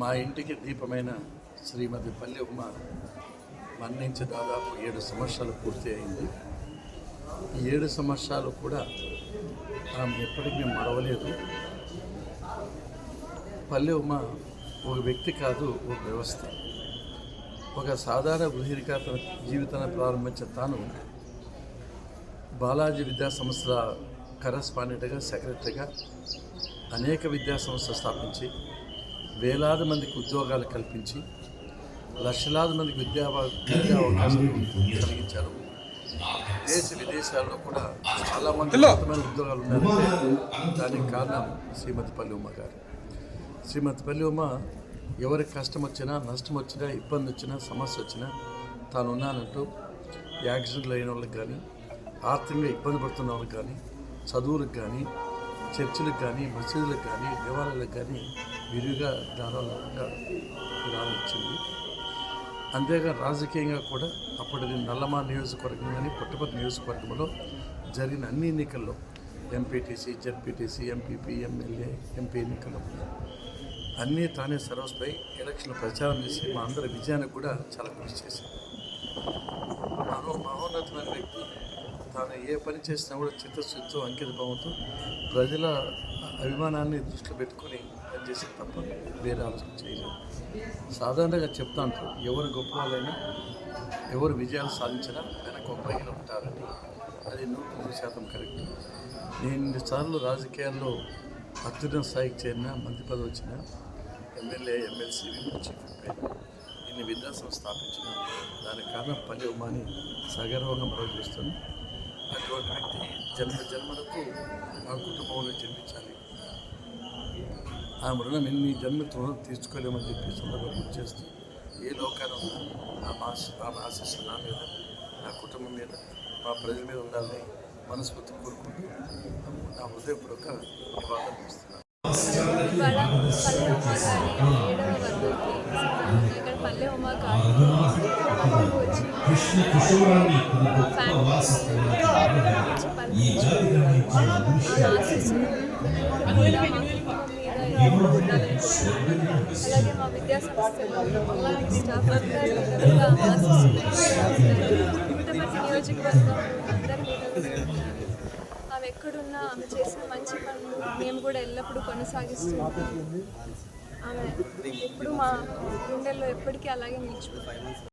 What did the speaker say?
మా ఇంటికి దీపమైన శ్రీమతి పల్లె ఉమ మరణించి దాదాపు ఏడు సంవత్సరాలు పూర్తి అయింది. ఈ ఏడు సంవత్సరాలు కూడా ఆమె ఎప్పటికీ మరవలేదు. పల్లె ఉమ ఒక వ్యక్తి కాదు ఒక వ్యవస్థ. ఒక సాధారణ గృహిణిగా తన జీవితాన్ని ప్రారంభించే తాను బాలాజీ విద్యా సంస్థల కరస్పాండెంట్గా సెక్రటరీగా అనేక విద్యా సంస్థలు స్థాపించి వేలాది మందికి ఉద్యోగాలు కల్పించి లక్షలాది మందికి విద్యా విద్యా అవకాశాలు కలిగించారు. దేశ విదేశాల్లో కూడా చాలా మంది అద్భుతమైన ఉద్యోగాలు ఉన్నాయంటే దానికి కారణం శ్రీమతి పల్లి ఉమ్మ గారు. శ్రీమతి పల్లి ఉమ్మ ఎవరికి కష్టం వచ్చినా నష్టం వచ్చినా ఇబ్బంది వచ్చినా సమస్య వచ్చినా తాను ఉన్నానంటూ యాక్సిడెంట్లు అయిన వాళ్ళకి కానీ ఆర్థికంగా ఇబ్బంది పడుతున్న వాళ్ళకి కానీ చదువులకు కానీ చర్చిలకు కానీ మసీదులకు కానీ దేవాలయాలకు కానీ విరివిగా దానాలుగా రావచ్చింది అంతేగా రాజకీయంగా కూడా అప్పటి నల్లమా నియోజకవర్గం కానీ పుట్టపర్తి నియోజకవర్గంలో జరిగిన అన్ని ఎన్నికల్లో MPTC ZPTC MPP MLA MP ఎన్నికల్లో అన్నీ తానే సర్వస్పై ఎలక్షన్ ప్రచారం చేసి మా అందరి విజయానికి కూడా చాలా కృషి చేశారు. మహో మహోన్నతమైన వ్యక్తి. తాను ఏ పని చేసినా కూడా చిత్తశుద్ధితో అంకిత భావంతో ప్రజల అభిమానాన్ని దృష్టిలో పెట్టుకొని పనిచేసే తప్ప వేరే ఆలోచన చేయలేదు. సాధారణంగా చెప్తా ఉంటారు ఎవరు గొప్ప వాళ్ళైనా ఎవరు విజయాలు సాధించినా వెనక ఒక ఉంటారని. అది నూట నూరు శాతం కరెక్ట్. నేను ఇన్నిసార్లు రాజకీయాల్లో అత్యున్నత స్థాయికి చేరిన మంత్రి పదవి వచ్చిన ఎమ్మెల్యే ఎమ్మెల్సీ చీఫ్ ఇన్ని విద్యాసంస్థ స్థాపించిన దానికి కారణం పల్లె ఉమాని సగర్వంగా మరో చేస్తాను అటువంటి వ్యక్తి జన్మ జన్మలకు మా కుటుంబంలో జన్మించాలి. ఆ మృణం ఎన్ని జన్మతో రుణం తీర్చుకోలేమని చెప్పి సందర్భం చేస్తూ ఏ లోకాన ఉన్నా ఆ మాస్ ఆ ఆశిస్సు నా మీద నా కుటుంబం మీద మా ప్రజల మీద ఉండాలని మనస్ఫూర్తి కోరుకుంటూ నా హృదయపూర్వక నివాళులు ఇస్తున్నాను కూడా ఆశీస్సులు పుట్టపర్తి నియోజకవర్గం అందరి మీద కూడా ఉండాలి. ఆమె ఎక్కడున్నా ఆమె చేసిన మంచి పనులు మేము కూడా ఎల్లప్పుడూ కొనసాగిస్తూ ఆమె ఎప్పుడు మా గుండెల్లో ఎప్పటికీ అలాగే నిలిచిపోతాం